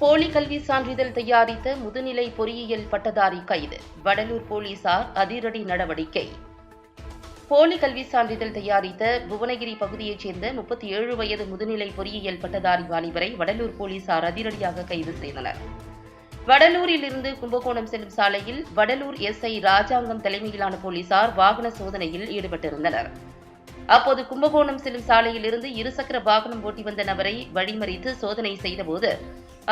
போலி கல்வி சான்றிதழ் தயாரித்த முதுநிலை பொறியியல் பட்டதாரி கைது. வடலூர் போலீசார் அதிரடி நடவடிக்கை. போலி கல்வி சான்றிதழ் தயாரித்த புவனகிரி பகுதியைச் சேர்ந்த முப்பத்தி ஏழு வயது முதுநிலை பொறியியல் பட்டதாரி வாலிபரை வடலூர் போலீசார் அதிரடியாக கைது செய்தனர். வடலூரில் இருந்து கும்பகோணம் செல்லும் சாலையில் வடலூர் எஸ்ஐ ராஜாங்கம் தலைமையிலான போலீசார் வாகன சோதனையில் ஈடுபட்டிருந்தனர். அப்போது கும்பகோணம் செல்லும் சாலையில் இருந்து இருசக்கர வாகனம் ஓட்டி வந்த நபரை வழிமறித்து சோதனை செய்தபோது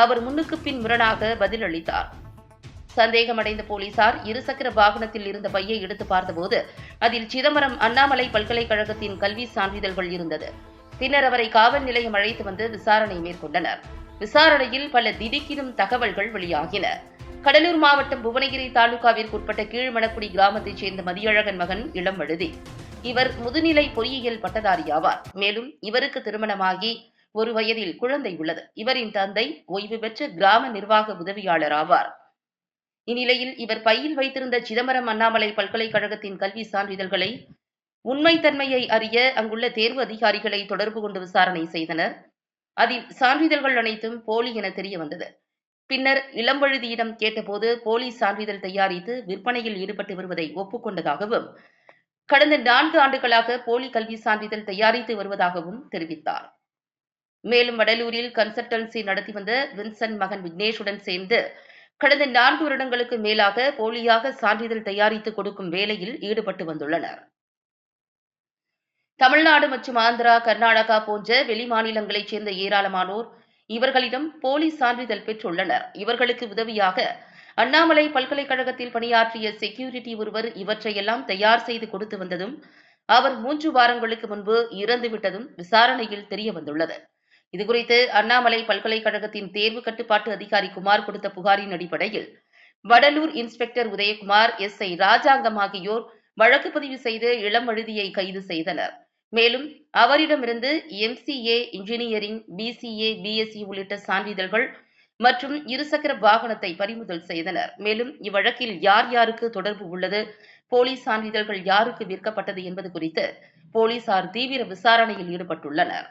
அவர் முன்னுக்கு பின் முரணாக பதிலளித்தார். சந்தேகமடைந்த போலீசார் இருசக்கர வாகனத்தில் இருந்த பையை எடுத்து பார்த்தபோது அதில் சிதம்பரம் அண்ணாமலை பல்கலைக்கழகத்தின் கல்வி சான்றிதழ்கள் இருந்தது. பின்னர் அவரை காவல் நிலையம் அழைத்து வந்து விசாரணை மேற்கொண்டனர். விசாரணையில் பல திடுக்கிடும் தகவல்கள் வெளியாகின. கடலூர் மாவட்டம் புவனகிரி தாலுகாவிற்குட்பட்ட கீழ்மணக்குடி கிராமத்தைச் சேர்ந்த மதியழகன் மகன் இளம் எழுதி இவர் முதுநிலை பொறியியல் பட்டதாரி ஆவார். மேலும் இவருக்கு திருமணமாகி ஒரு வயதில் குழந்தை உள்ளது. இவரின் தந்தை ஓய்வு பெற்ற கிராம நிர்வாக உதவியாளர் ஆவார். இந்நிலையில் இவர் பையில் வைத்திருந்த சிதம்பரம் அண்ணாமலை பல்கலைக்கழகத்தின் கல்வி சான்றிதழ்களை உண்மைத்தன்மையை அறிய அங்குள்ள தேர்வு அதிகாரிகளை தொடர்பு கொண்டு விசாரணை செய்தனர். அதில் சான்றிதழ்கள் அனைத்தும் போலி என தெரிய வந்தது. பின்னர் இளம்பழுதியிடம் கேட்டபோது போலி சான்றிதழ் தயாரித்து விற்பனையில் ஈடுபட்டு வருவதை ஒப்புக்கொண்டதாகவும் கடந்த நான்கு ஆண்டுகளாக போலி கல்வி சான்றிதழ் தயாரித்து வருவதாகவும் தெரிவித்தார். மேலும் வடலூரில் கன்சல்டன்சி நடத்தி வந்த வின்சன் மகன் விக்னேஷுடன் சேர்ந்து கடந்த நான்கு வருடங்களுக்கு மேலாக போலியாக சான்றிதழ் தயாரித்து கொடுக்கும் வேலையில் ஈடுபட்டு வந்துள்ளனர். தமிழ்நாடு மற்றும் ஆந்திரா கர்நாடகா போன்ற வெளிமாநிலங்களைச் சேர்ந்த ஏராளமானோர் இவர்களிடம் போலி சான்றிதழ் பெற்றுள்ளனர். இவர்களுக்கு உதவியாக அண்ணாமலை பல்கலைக்கழகத்தில் பணியாற்றிய செக்யூரிட்டி ஒருவர் இவற்றையெல்லாம் தயார் செய்து கொடுத்து வந்ததும் அவர் மூன்று வாரங்களுக்கு முன்பு இறந்துவிட்டதும் விசாரணையில் தெரிய வந்துள்ளது இதுகுறித்து அண்ணாமலை பல்கலைக்கழகத்தின் தேர்வு கட்டுப்பாட்டு அதிகாரி குமார் கொடுத்த புகாரின் அடிப்படையில் Vadalur inspector Udayakumar S. I. Rajangam ஆகியோர் வழக்கு பதிவு செய்து இளம் எழுதியை கைது செய்தனர். மேலும் அவரிடமிருந்து எம்சிஏ இன்ஜினியரிங் பிசிஏ பிஎஸ்சி உள்ளிட்ட சான்றிதழ்கள் மற்றும் இருசக்கர வாகனத்தை பறிமுதல் செய்தனர். மேலும் இவ்வழக்கில் யார் யாருக்கு தொடர்பு உள்ளது போலீஸ் சான்றிதழ்கள் யாருக்கு விற்கப்பட்டது என்பது குறித்து போலீசார் தீவிர விசாரணையில் ஈடுபட்டுள்ளனர்.